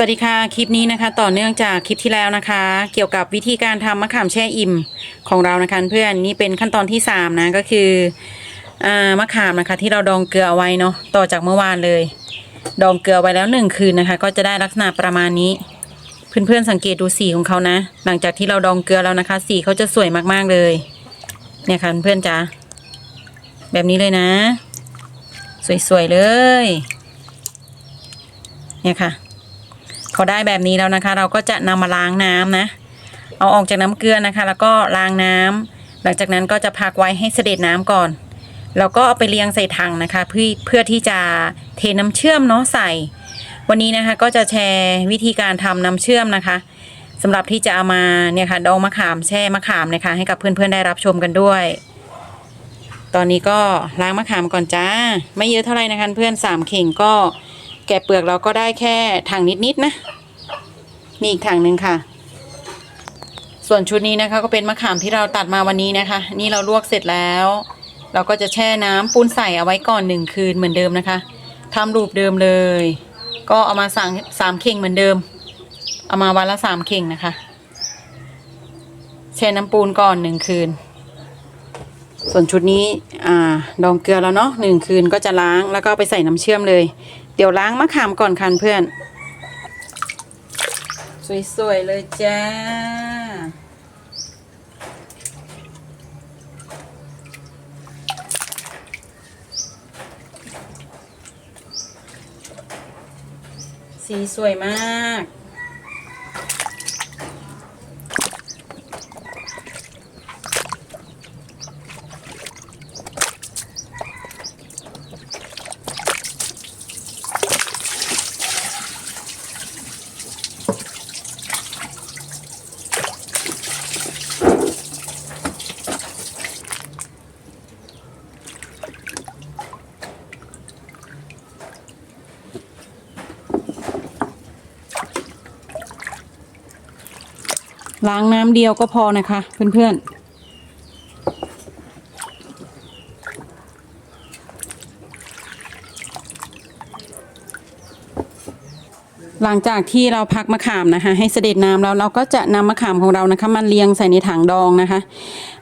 สวัสดีค่ะ คลิปนี้นะคะ ต่อเนื่องจากคลิปที่แล้วนะคะ เกี่ยวกับวิธีการทำมะขามแช่อิ่มของเรานะคะเพื่อนนี่เป็นขั้นตอนที่สามนะก็คืออมะขามนะคะ ที่เราดองเกลือเอาไว้เนาะต่อจากเมื่อวานเลย ดองเกลือไว้แล้วหนึ่งคืนนะคะ ก็จะได้ลักษณะประมาณนี้ เพื่อนๆสังเกตดูสีของเขานะ หลังจากที่เราดองเกลือแล้วนะคะ สีเขาจะสวยมากๆเลย เนี่ยค่ะเพื่อนๆจ๋าแบบนี้เลยนะ สวยๆเลย เนี่ยค่ะ พอได้แบบนี้แล้วนะคะ เราก็จะนำมาล้างน้ำนะ เอาออกจากน้ำเกลือนะคะ แล้วก็ล้างน้ำหลังจากนั้นก็จะพักไว้ให้เสด็จน้ำก่อนแล้วก็เอาไปเรียงใส่ถังนะคะเพื่อเพื่อที่จะเทน้ำเชื่อมเนาะใส่ วันนี้นะคะก็จะแชร์วิธีการทำน้ำเชื่อมนะคะสำหรับที่จะเอามาเนี่ยค่ะดองมะขามแช่มะขามนะคะ ให้กับเพื่อนๆได้รับชมกันด้วย ตอนนี้ก็ล้างมะขามก่อนจ้า ไม่เยอะเท่าไหร่นะคะเพื่อนสามเข่งก็ แกะเปลือกเราก็ได้แค่ถังนิดๆนะนี่อีกถังหนึ่งค่ะ ส่วนชุดนี้นะคะก็เป็นมะขามที่เราตัดมาวันนี้นะคะ นี่เราลวกเสร็จแล้ว เราก็จะแช่น้ำปูนใส่เอาไว้ก่อนหนึ่งคืนเหมือนเดิมนะคะทำรูปเดิมเลย ก็เอามาสั่งสามเข่งเหมือนเดิม เอามาวันละสามเข่งนะคะ แช่น้ำปูนก่อนหนึ่งคืนส่วนชุดนี้อ่าดองเกลือแล้วเนาะหนึ่งคืนก็จะล้างแล้วก็ไปใส่น้ำเชื่อมเลย เดี๋ยวล้างมะขามก่อนคันเพื่อน สวย ๆ เลยจ้า สีสวยมาก ล้างน้ำเดียวก็พอนะคะ เพื่อนๆหลังจากที่เราพักมะขามนะคะให้เสด็จน้ำแล้วเราก็จะนำมะขามของเรานะคะมาเรียงใส่ในถังดองนะคะ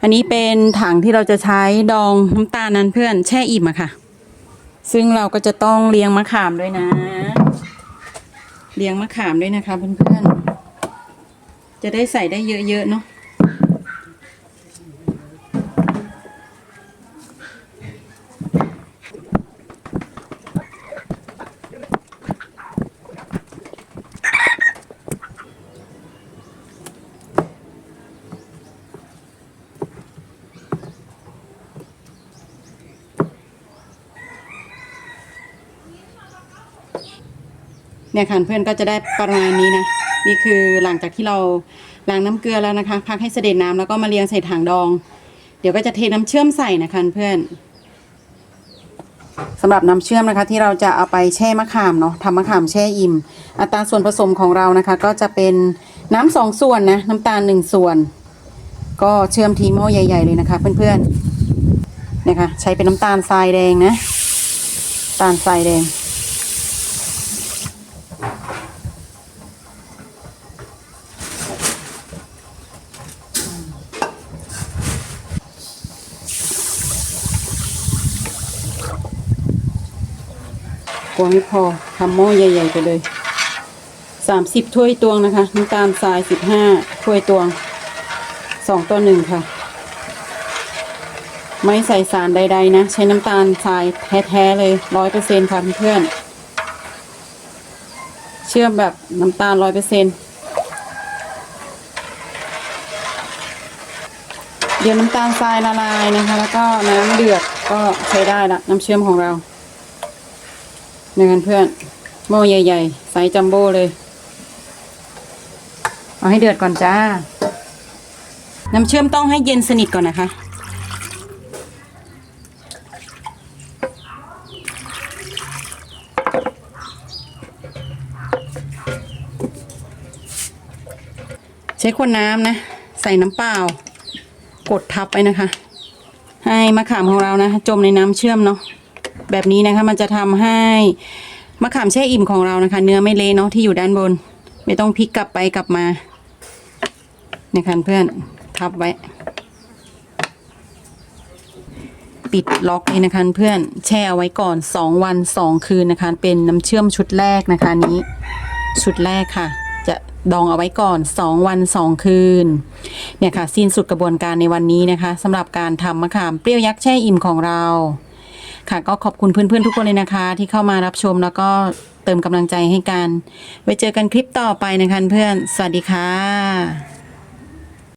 อันนี้เป็นถังที่เราจะใช้ดองน้ำตาลนั้นเพื่อนแช่อิ่มอะค่ะ ซึ่งเราก็จะต้องเรียงมะขามด้วยนะ เรียงมะขามด้วยนะคะเพื่อนๆ จะได้ใส่ได้เยอะๆเนาะเนี่ยค่ะเพื่อนก็จะได้ประมาณนี้นะ นี่คือหลังจากที่เราล้างน้ำเกลือแล้วนะคะ พักให้เสด็จน้ำแล้วก็มาเรียงใส่ถังดอง เดี๋ยวก็จะเทน้ำเชื่อมใส่นะคะเพื่อนสำหรับน้ำเชื่อมนะคะที่เราจะเอาไปแช่มะขามเนาะทำมะขามแช่อิ่ม อัตราส่วนผสมของเรานะคะ ก็จะเป็นน้ำสองส่วนนะน้ำตาลหนึ่งส่วน ก็เชื่อมทีหม้อใหญ่ ๆ เลยนะคะเพื่อนๆนี่ยค่ะใช้เป็นน้ำตาลทรายแดงนะน้ำตาลทรายแดง กลัวไม่พอทำหม้อใหญ่ ๆ ไปเลยสามสิบถ้วยตวงนะคะน้ำตาลทรายสิบห้าถ้วยตวงสองต่อหนึ่งค่ะ ไม่ใส่สารใด ๆ นะ ใช้น้ำตาลทรายแท้ ๆ เลยร้อยเปอร์เซ็นค่ะเพื่อนเชื่อมแบบน้ำตาลร้อยเปอร์เซ็นเดี๋ยวน้ำตาลทรายละลายนะคะ แล้วก็น้ำเดือดก็ใช้ได้ละน้ำเชื่อมของเรา เนี่กันเพื่อนหม้อใหญ่ๆไซส์จัมโบ้เลย เอาให้เดือดก่อนจ้า น้ำเชื่อมต้องให้เย็นสนิทก่อนนะคะ ใช้ขวดน้ำนะ ใส่น้ำเปล่า กดทับไปนะคะ ให้มะขามของเรานะ จมในน้ำเชื่อมเนาะ แบบนี้นะคะ มันจะทำให้มะขามแช่อิ่มของเรานะคะ เนื้อไม่เละเนาะที่อยู่ด้านบน ไม่ต้องพลิกกลับไปกลับมานี่ยค่ะเพื่อนทับไว้ ปิดล็อกเลยนะคะเพื่อนแช่เอาไว้ก่อน 2 วัน 2 คืนนะคะ เป็นน้ำเชื่อมชุดแรกนะคะนี้ชุดแรกค่ะ จะดองเอาไว้ก่อน 2 วัน 2 คืน เนี่ยค่ะ สิ้นสุดกระบวนการในวันนี้นะคะสำหรับการทำมะขามเปรี้ยวยักษ์แช่อิ่มของเรา ค่ะ ก็ขอบคุณเพื่อนๆทุกคนเลยนะคะ ที่เข้ามารับชมแล้วก็เติมกำลังใจให้กัน ไว้เจอกันคลิปต่อไปนะคะเพื่อน สวัสดีค่ะ